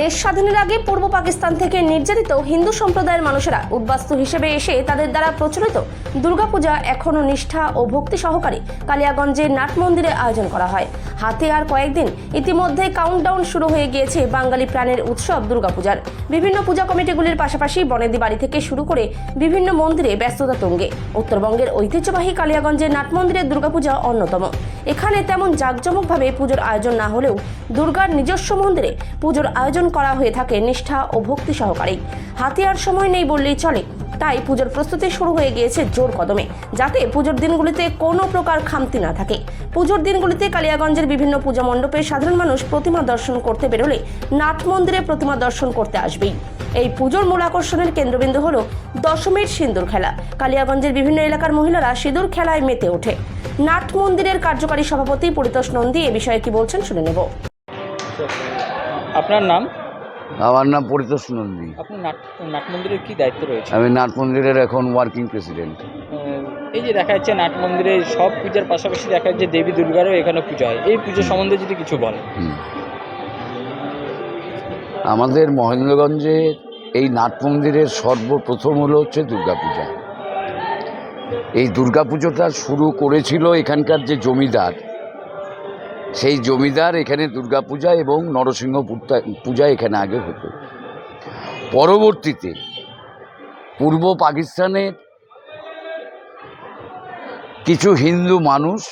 দেশ স্বাধীনের আগে পূর্ব পাকিস্তান থেকে নির্যাতিত হিন্দু সম্প্রদায়ের মানুষেরা উদ্বাস্তু হিসেবে এসে তাদের দ্বারা প্রচলিত দুর্গাপূজা এখনও নিষ্ঠা ও ভক্তি সহকারে কালিয়াগঞ্জের নাট মন্দিরে আয়োজন করা হয়। হাতে আর কয়েকদিন ইতিমধ্যে কাউন্টডাউন শুরু হয়ে গিয়েছে বাঙালি প্রাণের উৎসব দুর্গাপূজার। বিভিন্ন পূজা কমিটিগুলির পাশাপাশি বনেদি বাড়ি থেকে শুরু করে বিভিন্ন মন্দিরে ব্যস্ততা তুঙ্গে। উত্তরবঙ্গের ঐতিহ্যবাহী কালিয়াগঞ্জের নাট মন্দিরের দুর্গাপূজা অন্যতম। এখানে তেমন জাঁকজমকভাবে পুজোর আয়োজন না হলেও দুর্গার নিজস্ব মন্দিরে পুজোর আয়োজন করা হয়ে থাকে নিষ্ঠা ও ভক্তি সহকারে হাতে আর সময় নেই বললেই চলে। তাই পুজোর প্রস্তুতি শুরু হয়ে গিয়েছে জোর কদমে। যাতে পুজোর দিনগুলিতে কোনো প্রকার খামতি না থাকে। পুজোর দিনগুলিতে কালিয়াগঞ্জের বিভিন্ন পূজা মণ্ডপে সাধারণ মানুষ প্রতিমা দর্শন করতে বেরোলে নাট মন্দিরে প্রতিমা দর্শন করতে আসবেই। এই পুজোর মূল আকর্ষণের কেন্দ্রবিন্দু হল দশমীর সিঁদুর খেলা। কালিয়াগঞ্জের বিভিন্ন এলাকার মহিলারা সিঁদুর খেলায় মেতে ওঠে। নাট মন্দিরের কার্যকারী সভাপতি পরিতোষ নন্দী এ বিষয়ে কি বলছেন শুনে নেব। আপনার নাম? আমার নাম পরিতোষ নন্দী। নাট নাট মন্দিরের কি দায়িত্ব রয়েছে? আমি নাট মন্দিরের এখন ওয়ার্কিং প্রেসিডেন্ট এই যে দেখা যাচ্ছে নাট মন্দিরে সব পূজার পাশাপাশি দেখা যাচ্ছে দেবী দুর্গারও এখানে পূজা হয়। এই পুজো সম্বন্ধে যদি কিছু বলেন। আমাদের মহেন্দ্রগঞ্জে এই নাট মন্দিরের সর্বপ্রথম হলো হচ্ছে দুর্গাপূজা। এই দুর্গাপুজোটা শুরু করেছিল এখানকার যে জমিদার সেই জমিদার এখানে দুর্গাপূজা এবং নরসিংহ পূজা- পূজা এখানে আগে হতো। পরবর্তীতে পূর্ব পাকিস্তানের কিছু হিন্দু মানুষ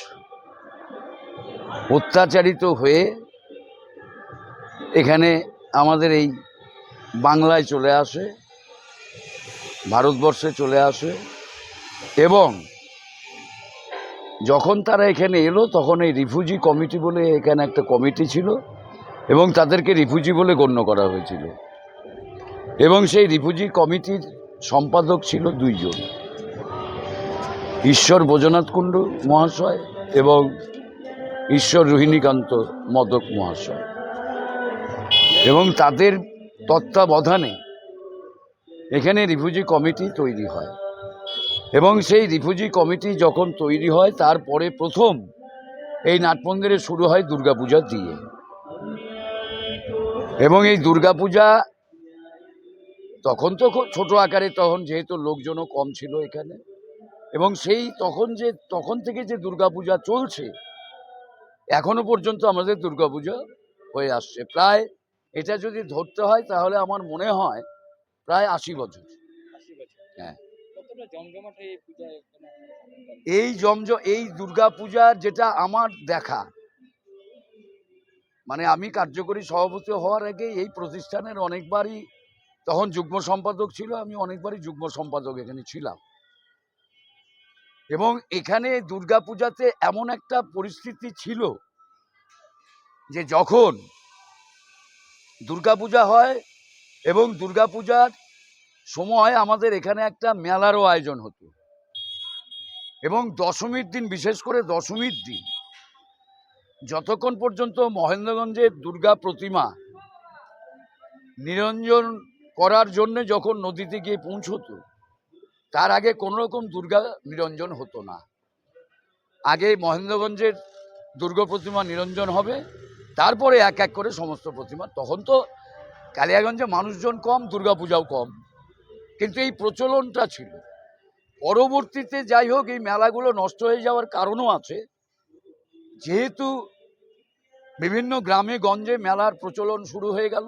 অত্যাচারিত হয়ে এখানে আমাদের এই বাংলায় চলে আসে, ভারতবর্ষে চলে আসে এবং যখন তারা এখানে এলো, তখন এই রিফিউজি কমিটি বলে এখানে একটা কমিটি ছিল এবং তাদেরকে রিফিউজি বলে গণ্য করা হয়েছিল। এবং সেই রিফিউজি কমিটির সম্পাদক ছিল দুইজন। ঈশ্বর বোজনাথ কুণ্ডু মহাশয় এবং ঈশ্বর রোহিণীকান্ত মদক মহাশয়। এবং তাদের তত্ত্বাবধানে এখানে রিফিউজি কমিটি তৈরি হয়। এবং সেই রিফিউজি কমিটি যখন তৈরি হয় তারপরে প্রথম এই নাটমন্দিরে শুরু হয় দুর্গাপূজা দিয়ে। এবং এই দুর্গাপূজা তখন তো খুব ছোটো আকারে তখন যেহেতু লোকজনও কম ছিল এখানে। এবং সেই তখন যে তখন থেকে যে দুর্গাপূজা চলছে এখনও পর্যন্ত আমাদের দুর্গাপূজা হয়ে আসছে। প্রায় এটা যদি ধরতে হয় তাহলে আমার মনে হয় প্রায় আশি বছর। হ্যাঁ। এই জমজ, এই দুর্গাপূজার যেটা আমার দেখা মানে আমি কার্যকরী সভাপতি হওয়ার আগে এই প্রতিষ্ঠানের অনেকবারই, তখন যুগ্ম সম্পাদক ছিল, আমি অনেকবারই যুগ্ম সম্পাদক এখানে ছিলাম। এবং এখানে দুর্গাপূজাতে এমন একটা পরিস্থিতি ছিল যে যখন দুর্গাপূজা হয় এবং দুর্গাপূজার সময় আমাদের এখানে একটা মেলারও আয়োজন হতো। এবং দশমীর দিন, বিশেষ করে দশমীর দিন, যতক্ষণ পর্যন্ত মহেন্দ্রগঞ্জের দুর্গা প্রতিমা নিরঞ্জন করার জন্য যখন নদীতে গিয়ে পৌঁছতো, তার আগে কোনো রকম দুর্গা নিরঞ্জন হতো না। আগে মহেন্দ্রগঞ্জের দুর্গা প্রতিমা নিরঞ্জন হবে, তারপরে এক এক করে সমস্ত প্রতিমা। তখন তো কালিয়াগঞ্জে মানুষজন কম, দুর্গাপূজাও কম। কিন্তু এই প্রচলনটা ছিল। পরবর্তীতে যাই হোক, এই মেলাগুলো নষ্ট হয়ে যাওয়ার কারণও আছে। যেহেতু বিভিন্ন গ্রামে গঞ্জে মেলার প্রচলন শুরু হয়ে গেল,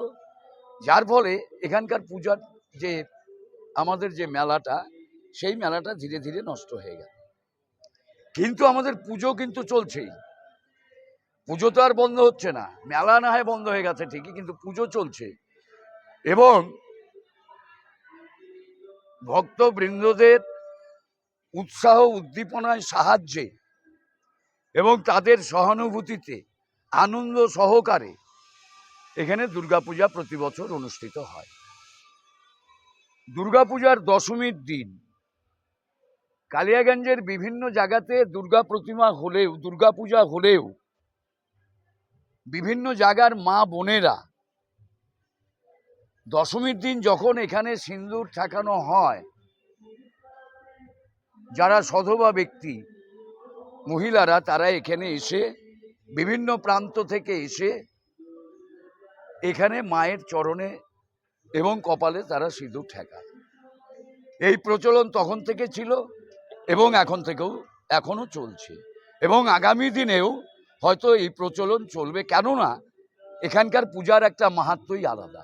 যার ফলে এখানকার পূজার যে আমাদের যে মেলাটা, সেই মেলাটা ধীরে ধীরে নষ্ট হয়ে গেল। কিন্তু আমাদের পুজো কিন্তু চলছেই। পুজো তো আর বন্ধ হচ্ছে না। মেলা না হয় বন্ধ হয়ে গেছে ঠিকই, কিন্তু পুজো চলছে। এবং ভক্তবৃন্দদের উৎসাহ উদ্দীপনায় সাহায্যে এবং তাদের সহানুভূতিতে আনন্দ সহকারে এখানে দুর্গাপূজা প্রতি বছর অনুষ্ঠিত হয়। দুর্গাপূজার দশমীর দিন কালিয়াগঞ্জের বিভিন্ন জায়গাতে দুর্গা প্রতিমা হলেও, দুর্গাপূজা হলেও বিভিন্ন জায়গার মা বোনেরা দশমীর দিন যখন এখানে সিন্দুর ঠেকানো হয়, যারা সধবা ব্যক্তি, মহিলারা, তারা এখানে এসে, বিভিন্ন প্রান্ত থেকে এসে, এখানে মায়ের চরণে এবং কপালে তারা সিঁদুর ঠেকায়। এই প্রচলন তখন থেকে ছিল এবং এখন থেকেও, এখনও চলছে। এবং আগামী দিনেও হয়তো এই প্রচলন চলবে, কেননা এখানকার পূজার একটা মাহাত্মই আলাদা।